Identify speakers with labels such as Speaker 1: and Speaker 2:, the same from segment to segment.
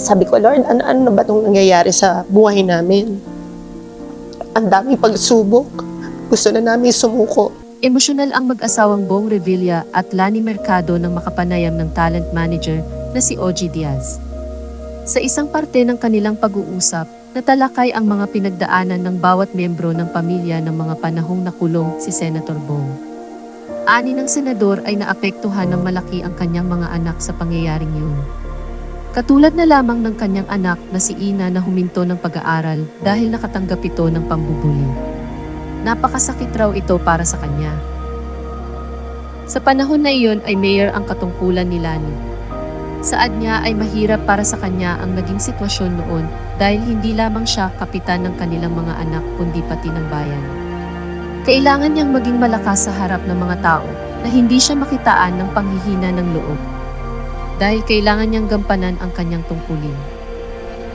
Speaker 1: Sabi ko, Lord, ano, ano ba itong nangyayari sa buhay namin? Ang daming pagsubok. Gusto na namin sumuko.
Speaker 2: Emosyonal ang mag-asawang Bong Revilla at Lani Mercado ng makapanayam ng talent manager na si Ogie Diaz. Sa isang parte ng kanilang pag-uusap, natalakay ang mga pinagdaanan ng bawat miyembro ng pamilya ng mga panahong nakulong si Senator Bong. Ani ng senador ay naapektuhan ng malaki ang kanyang mga anak sa pangyayaring yun. Katulad na lamang ng kanyang anak na si Ina na huminto ng pag-aaral dahil nakatanggap ito ng pambubuli. Napakasakit raw ito para sa kanya. Sa panahon na iyon ay mayor ang katungkulan ni Lani. Saad niya ay mahirap para sa kanya ang naging sitwasyon noon dahil hindi lamang siya kapitan ng kanilang mga anak kundi pati ng bayan. Kailangan niyang maging malakas sa harap ng mga tao na hindi siya makitaan ng panghihina ng loob. Dahil kailangan niyang gampanan ang kanyang tungkulin.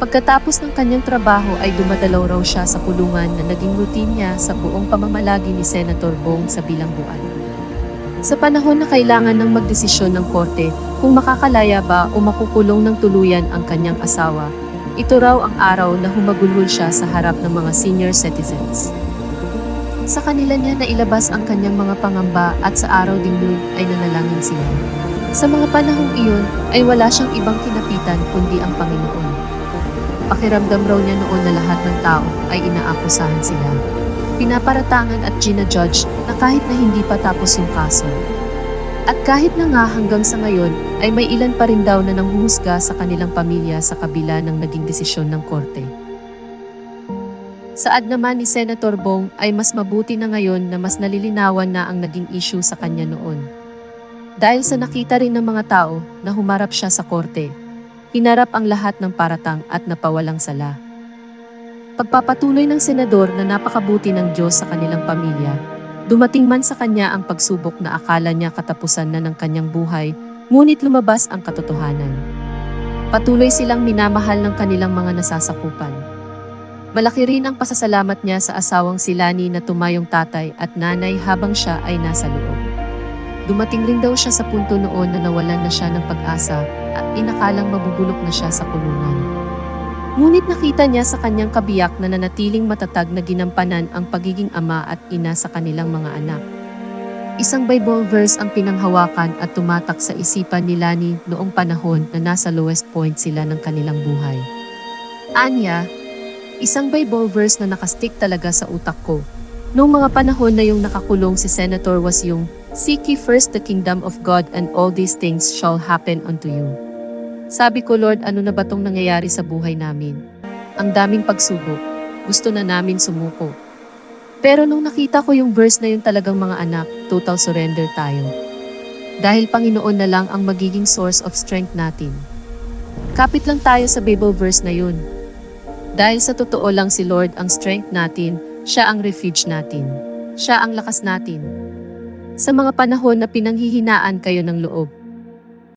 Speaker 2: Pagkatapos ng kanyang trabaho ay dumadalaw raw siya sa kulungan na naging routine niya sa buong pamamalagi ni Senator Bong sa bilangguan. Sa panahon na kailangan ng magdesisyon ng korte kung makakalaya ba o makukulong ng tuluyan ang kanyang asawa, ito raw ang araw na humagulhol siya sa harap ng mga senior citizens. Sa kanila niya na ilabas ang kanyang mga pangamba at sa araw ding yun ay nanalangin sila. Sa mga panahong iyon ay wala siyang ibang kinapitan kundi ang Panginoon. Pakiramdam raw niya noon na lahat ng tao ay inaakusahan sila. Pinaparatangan at ginajudge na kahit na hindi pa tapos yung kaso. At kahit na nga hanggang sa ngayon ay may ilan pa rin daw na nanghuhusga sa kanilang pamilya sa kabila ng naging desisyon ng korte. Saad naman ni Senator Bong ay mas mabuti na ngayon na mas nalilinawan na ang naging issue sa kanya noon. Dahil sa nakita rin ng mga tao na humarap siya sa korte, hinarap ang lahat ng paratang at napawalang sala. Pagpapatuloy ng senador na napakabuti ng Diyos sa kanilang pamilya, dumating man sa kanya ang pagsubok na akala niya katapusan na ng kanyang buhay, ngunit lumabas ang katotohanan. Patuloy silang minamahal ng kanilang mga nasasakupan. Malaki rin ang pasasalamat niya sa asawang si Lani na tumayong tatay at nanay habang siya ay nasa loob. Dumating rin daw siya sa punto noon na nawalan na siya ng pag-asa at inakalang mabubulok na siya sa kulungan. Ngunit nakita niya sa kanyang kabiyak na nanatiling matatag na ginampanan ang pagiging ama at ina sa kanilang mga anak. Isang Bible verse ang pinanghawakan at tumatak sa isipan ni Lani noong panahon na nasa lowest point sila ng kanilang buhay. Anya, isang Bible verse na nakastick talaga sa utak ko. Noong mga panahon na yung nakakulong si Senator was yung, Seek ye first the kingdom of God and all these things shall happen unto you. Sabi ko, Lord, ano na ba tong nangyayari sa buhay namin? Ang daming pagsubok. Gusto na namin sumuko. Pero nung nakita ko yung verse na yun talagang mga anak, total surrender tayo. Dahil Panginoon na lang ang magiging source of strength natin. Kapit lang tayo sa Bible verse na yun. Dahil sa totoo lang si Lord ang strength natin, siya ang refuge natin. Siya ang lakas natin. Sa mga panahon na pinanghihinaan kayo ng loob,